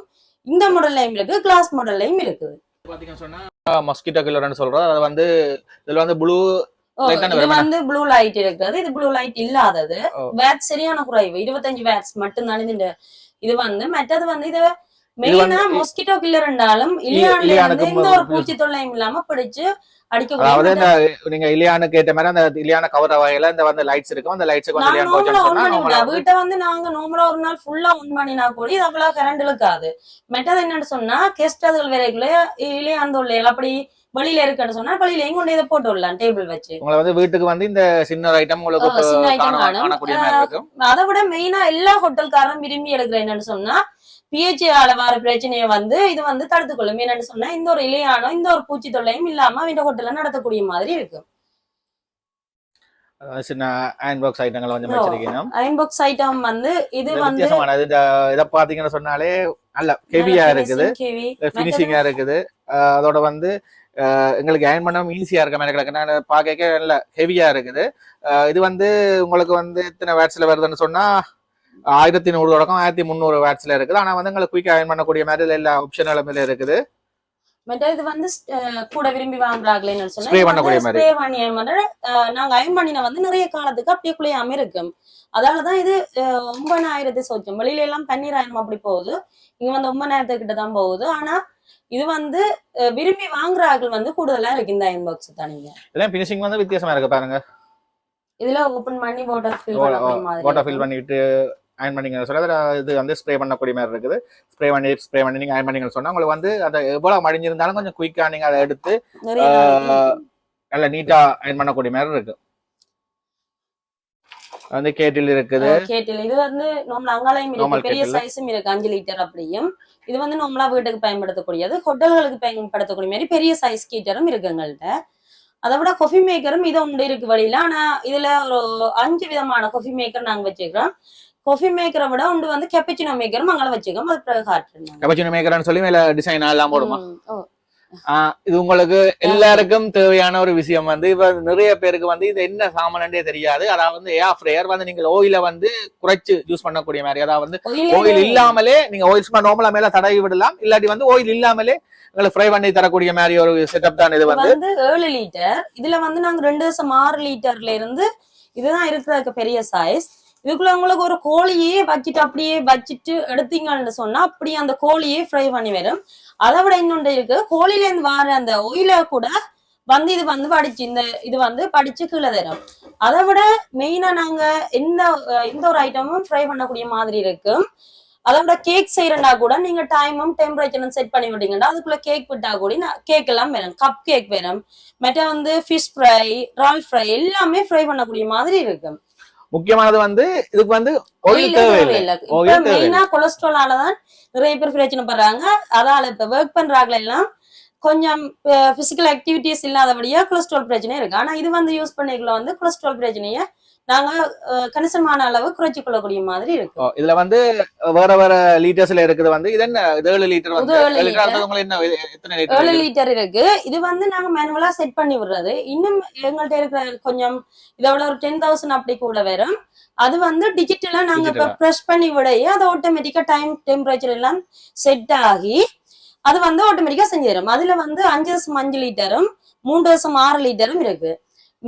இந்த மாடல்லையும் இருக்கு கிளாஸ் மாடல்லையும் இருக்குது. பாத்தீங்கன்னு சொன்னா மஸ்கிட்டோ கில்லர்னு சொல்றது அது வந்து இதுல வந்து ப்ளூ இது? வந்து ப்ளூ லைட் இருக்குது இது ப்ளூ லைட் இல்லாதது. வேட்ஸ் சரியான குறைவு. இருபத்தஞ்சு வேட்ஸ் மட்டும்தான் இந்த இது வந்து. மற்றது வந்து இது மெயினா மொஸ்கிட்டோ கில்லர் இருந்தாலும் இலியான்ல எந்த ஒரு பூச்சி தொல்லையும் இல்லாம பிடிச்சு அதாவது இந்த நீங்க இலியானுக்கு ஏற்ற மாதிரி அந்த இலியான கவர் வகையில இந்த வந்து லைட்ஸ் இருக்கும். அந்த வந்து இலியான் நம்மள வீட்டை வந்து நாங்க நார்மலா ஒரு நாள் ஃபுல்லா ஒன் பண்ணினா கூட இது அவ்வளவு கரண்ட் இழுக்காது மெட்டது என்னன்னு சொன்னா கெஸ்ட் அதுகள் வரைக்குள்ள இலியான் தொல்லைகள் அப்படி வெளியில இருக்குன்னு சொன்னா வெளியில எங்க கொண்டு இதை போட்டு விடலாம் டேபிள் வச்சு. உங்களை வந்து வீட்டுக்கு வந்து இந்த சின்ன ஐட்டம் உங்களுக்கு சின்ன அதை விட மெயினா எல்லா ஹோட்டல்காரரும் விரும்பி எடுக்கிற என்னன்னு சொன்னா பிஹெச்ஆல வர பிரச்சனையை வந்து இது வந்து தடுத்துக்கொள்ளும். என்னன்னு சொன்னா இந்த ஒரு இலையானோ இந்த ஒரு பூச்சி தொல்லையும் இல்லாம இந்த ஹோட்டல்ல நடத்தக்கூடிய மாதிரி இருக்கு. அஹ் சின்ன அயன் பாக்ஸ் ஐட்டங்கள் கொஞ்சம் ஓ. வச்சிருக்கீங்க அயன் பாக்ஸ் ஐட்டம் வந்து இது வந்து வித்தியாசமானது இதை பாத்தீங்கன்னு சொன்னாலே நல்ல ஹெவியா இருக்குது. ஃபினிஷிங்கா இருக்குது. அதோட வந்து எங்களுக்கு அயன் பண்ண ஈஸியா இருக்க மாதிரி கிடக்கு. நான் பார்க்க நல்ல ஹெவியா இருக்குது. இது வந்து உங்களுக்கு வந்து எத்தனை வேட்ஸ்ல வருதுன்னு சொன்னா ஆயிரத்தி நூறு தொடக்கம் ஆயிரத்தி முந்நூறு வேட்ஸ்ல இருக்குது. ஆனா வந்து எங்களுக்கு குயிக் அயன் பண்ணக்கூடிய மாதிரி எல்லா ஆப்ஷன்களுமே இருக்குது. இது வந்து கூட விரும்பி வாங்குறாங்களேன்னு சொன்னா Spray பண்ணக்கூடிய மாதிரி. ஸ்ப்ரே பண்ணி நாங்க அயன் பண்ணின வந்து நிறைய காலத்துக்கு அப்படியே குளியாம இருக்கும் அதனாலதான் இது ஒன்பதாயிரத்து சொச்சம். வெளியில எல்லாம் பன்னீர் அயனம் அப்படி போகுது. இங்க வந்து ஒன்பதாயிரத்து கிட்ட தான் போகுது. ஆனா இது வந்து விரும்பி வாங்குறார்கள் வந்து கூடுதலா இருக்கு இந்த அயன் பாக்ஸ் தனிங்க இதெல்லாம் ஃபினிஷிங் வந்து வித்தியாசமா இருக்கு பாருங்க. இதுல ஓபன் பண்ணி வாட்டர் ஃபில் வாட்டர் ஃபில். பண்ணிட்டு அயன் சொன்னா அதுல இது வந்து ஸ்ப்ரே பண்ணக்கூடிய மாதிரி இருக்குது. ஸ்ப்ரே பண்ணி ஸ்ப்ரே பண்ணி நீங்க அயன் பண்ணீங்கன்னு சொன்னா உங்களுக்கு வந்து அந்த எவ்வளவு மடிஞ்சிருந்தாலும் கொஞ்சம் குயிக்கா நீங்க அதை எடுத்து. நல்ல நீட்டா அயன் பண்ணக்கூடிய மாதிரி இருக்கு. வந்து கேட்டில் இருக்குது. கேட்டில். இது வந்து நார்மல் அங்காலையும் இருக்கு. பெரிய. சைஸும் இருக்கு. அஞ்சு லிட்டர் அப்படியும். இது வந்து நார்மலா வீட்டுக்கு பயன்படுத்தக்கூடியது. ஹோட்டல்களுக்கு பயன்படுத்தக்கூடிய மாதிரி பெரிய சைஸ் கீட்டரும் இருக்கு எங்கள்கிட்ட அதை விட கொஃபி மேக்கரும் இது உண்டு இருக்கு வழியில. ஆனா இதுல ஒரு அஞ்சு விதமான கொஃபி மேக்கர் நாங்க வச்சுக்கிறோம் கொஃபி மேக்கரை விட உண்டு வந்து கெப்பச்சினோ மேக்கரும் அங்கே வச்சுக்கிறோம் அது பிறகு காட்டுறோம் கபச்சினு மேக்கர்னு சொல்லி மேல டிசைன் எல்லாம் போடுமா? இது உங்களுக்கு எல்லாருக்கும் தேவையான ஒரு விஷயம் வந்து இப்ப நிறைய பேருக்கு வந்து இது என்ன சாமானே தெரியாது. அதாவது வந்து ஏர் ஃப்ரையர் வந்து நீங்க ஓயில வந்து குறைச்சு யூஸ் பண்ணக்கூடிய மாதிரி. அதாவது ஓயில் இல்லாமலே நீங்க ஓயில் சும்மா நார்மலா மேல தடவி விடலாம். இல்லாட்டி வந்து ஓயில் இல்லாமலே உங்களுக்கு ஃப்ரை பண்ணி தரக்கூடிய மாதிரி ஒரு செட்டப் தான் இது வந்து. ஏழு லிட்டர் இதுல வந்து நாங்க ரெண்டு வருஷம் ஆறு லிட்டர்ல இருந்து இதுதான் இருக்கிறதுக்கு பெரிய சைஸ் இதுக்குள்ள உங்களுக்கு ஒரு கோழியே வச்சுட்டு அப்படியே வச்சுட்டு எடுத்தீங்கன்னு சொன்னா அப்படியே அந்த கோழியே ஃப்ரை பண்ணி வரும். அதை விட இன்னொன்று இருக்கு. கோழில இருந்து வர அந்த ஒயில கூட வந்து இது வந்து படிச்சு இந்த இது வந்து படிச்சு கீழே தரும். அதை விட மெயினா நாங்க எந்த எந்த ஒரு ஐட்டமும் ஃப்ரை பண்ணக்கூடிய மாதிரி இருக்கு. அதை விட கேக் செய்யறேன்னா கூட நீங்க டைமும் டெம்பரேச்சரும் செட் பண்ணி விட்டீங்கன்னா அதுக்குள்ள கேக் விட்டா கூட கேக் எல்லாம் வேணும் கப் கேக் வேணும் மற்ற வந்து ஃபிஷ் ஃப்ரை ரால் ஃப்ரை எல்லாமே ஃப்ரை பண்ணக்கூடிய மாதிரி இருக்கும் முக்கியமானது வந்து இதுக்கு வந்து oil தேவையில்லை. மெயினா கொலஸ்ட்ராலால தான் நிறைய பேர் பிரச்சனை படுறாங்க. அதால இப்ப ஒர்க் பண்றாங்கள எல்லாம் கொஞ்சம் பிசிக்கல் ஆக்டிவிட்டிஸ் இல்லாதபடியா கொலஸ்ட்ரால் பிரச்சனை இருக்கு. ஆனா இது வந்து யூஸ் பண்ணிக்கல வந்து கொலஸ்ட்ரால் பிரச்சனைய நாங்க கணிசமான அளவு குறைச்சி கொள்ளக்கூடிய மாதிரி இருக்கு. இதுல வந்து வேற வேற லிட்டர்ஸ்ல இருக்குது வந்து இது என்ன? ஏழு லிட்டர் வந்து? ஏழு லிட்டர் இருக்கு. இது வந்து நாங்க மேனுவலா செட் பண்ணி விடுறது. இன்னும் எங்கள்ட்ட இருக்கிற கொஞ்சம் இதோட ஒரு டென் தௌசண்ட் அப்படி கூட வரும். அது வந்து டிஜிட்டலா நாங்க இப்ப. ப்ரெஸ் பண்ணி விடைய அது ஆட்டோமேட்டிக்கா டைம் டெம்பரேச்சர் எல்லாம் செட் ஆகி அது வந்து ஆட்டோமேட்டிக்கா செஞ்சு தரும் அதுல வந்து அஞ்சு வருஷம் அஞ்சு லிட்டரும் மூன்று வருஷம் ஆறு லிட்டரும் இருக்கு.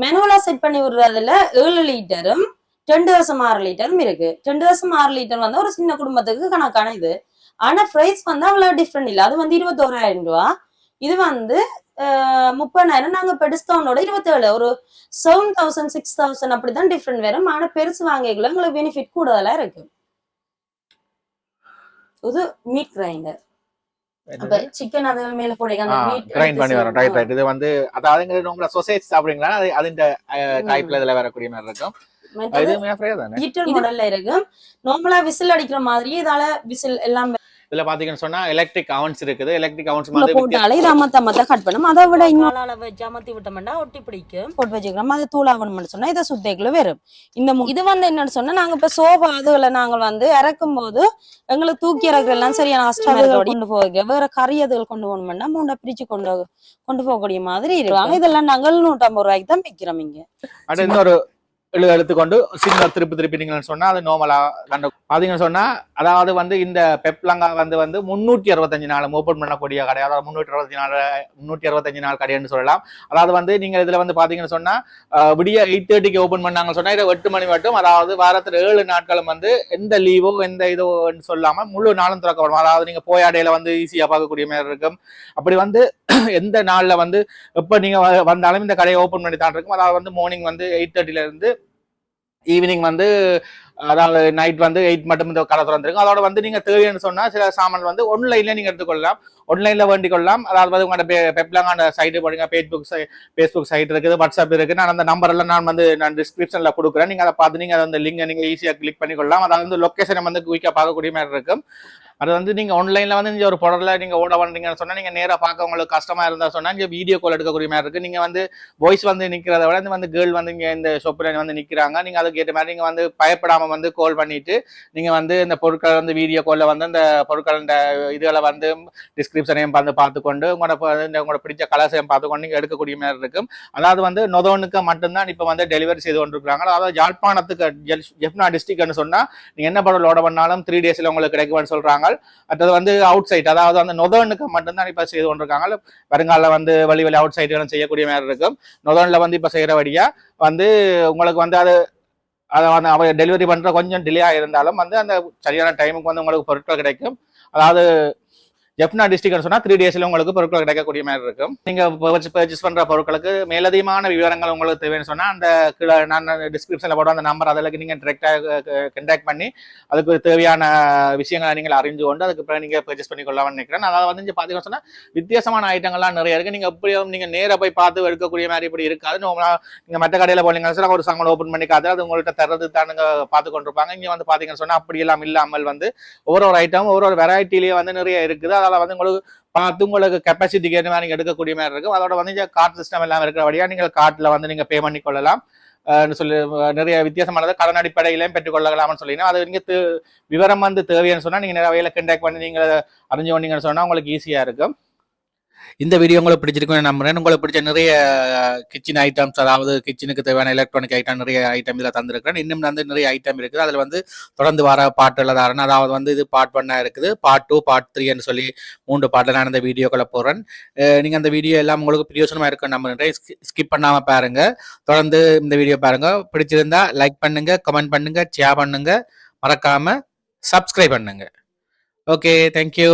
மெனுவலா செட் பண்ணி விடுறதுல ஏழு லிட்டரும் ரெண்டு வருஷம் ஆறு லிட்டரும் இருக்கு. ரெண்டு வருஷம் ஆறு லிட்டர் வந்து ஒரு சின்ன குடும்பத்துக்கு கணக்கான இது. ஆனா பிரைஸ் வந்து அவ்வளவு டிஃப்ரெண்ட் இல்லை. அது வந்து இருபத்தோராயிரம் ரூபா. இது வந்து முப்பதாயிரம். நாங்க இப்போ டிஸ்கவுண்டோட இருபத்தேழு. ஒரு செவன் தௌசண்ட் சிக்ஸ் தௌசண்ட் அப்படிதான் டிஃப்ரெண்ட் வரும். ஆனா பெருசு வாங்கிக்கல. உங்களுக்கு பெனிஃபிட் கூடுதலா இருக்கு. இது மீட் கிரைண்டர் சிக்கன் அது மேல போடுங்க அந்த மீட் கிரைண்ட் பண்ணி வரும் ரைட் ரைட் இது வந்து அதாவது உங்களை சொசைட்டி சாப்பிடுறீங்களா அது அதுன்ற டைப்ல இதுல வரக்கூடிய மாதிரி இருக்கும். இது மாடல்ல இருக்கு. நார்மலா விசில் அடிக்கிற மாதிரி இதால விசில் எல்லாம் இதுல பாத்தீங்கன்னு சொன்னா எலக்ட்ரிக் அவன்ஸ் இருக்குது. எலக்ட்ரிக் அவன்ஸ் வந்து போட்டாலே இது அமத்த அமத்த கட் பண்ணும். அதை விட இன்னும் அளவு அமர்த்தி விட்டோம்னா ஒட்டி பிடிக்கும். போட்டு வச்சுக்கிறோம். அது தூளாகணும்னு சொன்னா இதை சுத்தேக்குள்ள வரும் இந்த மு- இது வந்து என்னன்னு சொன்னா நாங்க இப்ப சோபா அதுல நாங்க வந்து இறக்கும் போது எங்களுக்கு தூக்கி இறக்குற எல்லாம் சரியான கஷ்டம் கொண்டு போக வேற கறி அதுகள் கொண்டு போகணும்னா மூண்டை பிரிச்சு கொண்டு கொண்டு போகக்கூடிய மாதிரி இருக்காங்க இதெல்லாம் நாங்கள் நூற்றம்பது ரூபாய்க்கு தான் விற்கிறோம் இங்க. அடுத்து இன்னொரு எழுத எடுத்துக்கொண்டு சிக்னல் திருப்பி திருப்பி நீங்கள் சொன்னால் அது நோமலாக கண்டு பார்த்தீங்கன்னு சொன்னால் அதாவது வந்து இந்த பெப்லங்கா வந்து வந்து முந்நூற்றி அறுபத்தஞ்சு நாள் ஓப்பன் பண்ணக்கூடிய கடை அதாவது முந்நூற்றி அறுபத்தஞ்சு நாள் முன்னூற்றி அறுபத்தஞ்சு நாள் கடைன்னு சொல்லலாம். அதாவது வந்து நீங்கள் இதில் வந்து பார்த்தீங்கன்னு சொன்னால் விடிய எயிட் தேர்ட்டிக்கு ஓப்பன் பண்ணாங்கன்னு சொன்னால் இதை எட்டு மணி மட்டும் அதாவது வாரத்தில் ஏழு நாட்களும் வந்து எந்த லீவோ எந்த இதுவோன்னு சொல்லாமல் முழு நாளும் திறக்கப்படும். அதாவது நீங்கள் போயாடையில் வந்து ஈஸியாக பார்க்கக்கூடிய மாதிரி இருக்கும். அப்படி வந்து எந்த நாளில் வந்து எப்போ நீங்கள் வ- வந்தாலும் இந்த கடையை ஓப்பன் பண்ணி தான் இருக்கும் அதாவது வந்து மார்னிங் வந்து எயிட் தேர்ட்டிலேருந்து ஈவினிங் வந்து அதாவது நைட் வந்து எயிட் மட்டும் இந்த கடை திறந்திருக்கும். அதோட வந்து நீங்க தேவைன்னு சொன்னா சில சாமான் வந்து ஒன்லைன்ல நீங்க எடுத்துக்கொள்ளலாம். ஒன்லைன்ல வேண்டிக் கொள்ளலாம். அதாவது வந்து உங்களோட பெப்லாங்க சைட்டு போடுங்க ஃபேஸ்புக் ஃபேஸ்புக் சைட் இருக்குது வாட்ஸ்அப் இருக்கு நான் அந்த நம்பர் எல்லாம் நான் வந்து நான் டிஸ்கிரிப்ஷன்ல கொடுக்குறேன். நீங்க அதை பார்த்து நீங்க அந்த லிங்கை நீங்க ஈஸியா கிளிக் பண்ணிக்கொள்ளலாம். அதாவது வந்து லொக்கேஷனை வந்து குயிக்கா பார்க்கக்கூடிய மாதிரி இருக்கும். அது வந்து நீங்க ஆன்லைன்ல வந்து நீங்க ஒரு பொருளை நீங்க ஓட பண்றீங்கன்னு சொன்னா நீங்க நேரா பார்க்க உங்களுக்கு கஷ்டமா இருந்தா சொன்னா நீங்க வீடியோ கால் எடுக்கக்கூடிய மாதிரி இருக்கு. நீங்க வந்து வாய்ஸ் வந்து நிக்கிறத விட இந்த வந்து கேர்ள் வந்து இங்க இந்த ஷாப்ல வந்து நிக்கிறாங்க. நீங்க அதுக்கு ஏற்ற மாதிரி நீங்க வந்து பயப்படாம வந்து கால் பண்ணிட்டு நீங்க வந்து இந்த பொருட்கள் வந்து வீடியோ கால்ல வந்து அந்த பொருட்கள் இந்த இதுகளை வந்து டிஸ்கிரிப்ஷனையும் பார்த்து பார்த்துக்கொண்டு உங்களோட இந்த உங்களோட பிடிச்ச கலர்ஸையும் பார்த்துக்கொண்டு நீங்க எடுக்கக்கூடிய மாதிரி இருக்கும். அதாவது வந்து நொதோனுக்கு மட்டும்தான் இப்ப வந்து டெலிவரி செய்து கொண்டிருக்காங்க அதாவது யாழ்ப்பாணத்துக்கு ஜெஃப்னா டிஸ்ட்ரிக்ட்னு சொன்னா நீங்க என்ன பொருள் ஓட பண்ணாலும் த்ரீ டேஸ்ல உங்களுக்கு கிடைக்கும்னு சொல்றாங்க மற்றது வந்து அவுட் சைட் அதாவது அந்த நொதோனுக்கு மட்டும்தான் இப்போ செய்து கொண்டிருக்காங்க. வருங்கால வந்து வழி வழி அவுட் சைடுகளும் செய்யக்கூடிய மாதிரி இருக்கும். நொதர்னில் வந்து இப்போ செய்கிற வழியாக வந்து உங்களுக்கு வந்து அது அதை வந்து அவங்க டெலிவரி பண்ணுற கொஞ்சம் டிலே ஆகிருந்தாலும் வந்து அந்த சரியான டைமுக்கு வந்து உங்களுக்கு பொருட்கள் கிடைக்கும். அதாவது ஜெஃப்னா டிஸ்ட்ரிக்ட்னு சொன்னா த்ரீ டேஸ்ல உங்களுக்கு பொருட்கள் கிடைக்கக்கூடிய மாதிரி இருக்கும். நீங்க பர்ச்சேஸ் பண்ற பொருட்களுக்கு மேலதிகமான விவரங்கள் உங்களுக்கு தேவைன்னு சொன்னா அந்த கீழே நான் டிஸ்கிரிப்ஷன்ல போட அந்த நம்பர் அதில் நீங்க டிரெக்டா கண்டாக்ட் பண்ணி அதுக்கு தேவையான விஷயங்களை நீங்கள் அறிஞ்சு கொண்டு அதுக்கு பிறகு நீங்க பர்ச்சேஸ் பண்ணி கொள்ளலாம்னு நினைக்கிறேன் அதாவது வந்து இங்க பாத்தீங்கன்னு சொன்னா வித்தியாசமான ஐட்டங்கள்லாம் நிறைய இருக்கு. நீங்க எப்படியும் நீங்க நேராக போய் பார்த்து எடுக்கக்கூடிய மாதிரி இப்படி இருக்காது. நார்மலா நீங்க மற்ற கடையில போனீங்கன்னு சொன்னா ஒரு சாமான் ஓப்பன் பண்ணி அது உங்கள்கிட்ட தர்றது தானுங்க பார்த்து கொண்டிருப்பாங்க. இங்க வந்து பாத்தீங்கன்னு சொன்னா அப்படி எல்லாம் இல்லாமல் வந்து ஒவ்வொரு ஒரு ஐட்டம் ஒவ்வொரு ஒரு வெரைட்டிலேயே வந்து நிறைய இருக்குது. அதனால வந்து உங்களுக்கு பார்த்து உங்களுக்கு கெப்பாசிட்டிக்கு ஏற்ற மாதிரி நீங்க எடுக்கக்கூடிய மாதிரி இருக்கும். அதோட வந்து கார்ட் சிஸ்டம் எல்லாம் இருக்கிறபடியா நீங்கள் கார்ட்டில் வந்து நீங்க பே பண்ணி கொள்ளலாம் சொல்லி நிறைய வித்தியாசமானது. கடன் அடிப்படையிலையும் பெற்றுக்கொள்ளலாம்னு சொல்லிங்கன்னா அது நீங்க தே- விவரம் வந்து தேவைன்னு சொன்னா நீங்க நிறைய வகையில கண்டாக்ட் பண்ணி நீங்க அறிஞ்சு கொண்டீங்கன்னு சொன்னா உங்களுக்கு ஈஸியா இருக்கும். இந்த வீடியோ உங்களுக்கு பிடிச்சிருக்கும் நம்புறேன். உங்களுக்கு பிடிச்ச நிறைய கிச்சன் ஐட்டம்ஸ் அதாவது கிச்சனுக்கு தேவையான எலக்ட்ரானிக் ஐட்டம் நிறைய ஐட்டம் இதில் தந்திருக்கிறேன். இன்னும் வந்து நிறைய ஐட்டம் இருக்குது. அதில் வந்து தொடர்ந்து வர பாட்டுல தாரணம் அதாவது வந்து இது பார்ட் ஒன்னாக இருக்குது. பார்ட் டூ பார்ட் த்ரீன்னு சொல்லி மூன்று பாட்டில் நான் இந்த வீடியோக்களை போடுறேன். நீங்கள் அந்த வீடியோ எல்லாம் உங்களுக்கு ப்ரோஜனமாக இருக்கும் நம்ம நம்புறேன் ஸ்கிப் பண்ணாமல் பாருங்கள் தொடர்ந்து இந்த வீடியோ பாருங்கள் பிடிச்சிருந்தா லைக் பண்ணுங்கள் கமெண்ட் பண்ணுங்கள் ஷேர் பண்ணுங்கள் மறக்காமல் சப்ஸ்கிரைப் பண்ணுங்கள் ஓகே தேங்க்யூ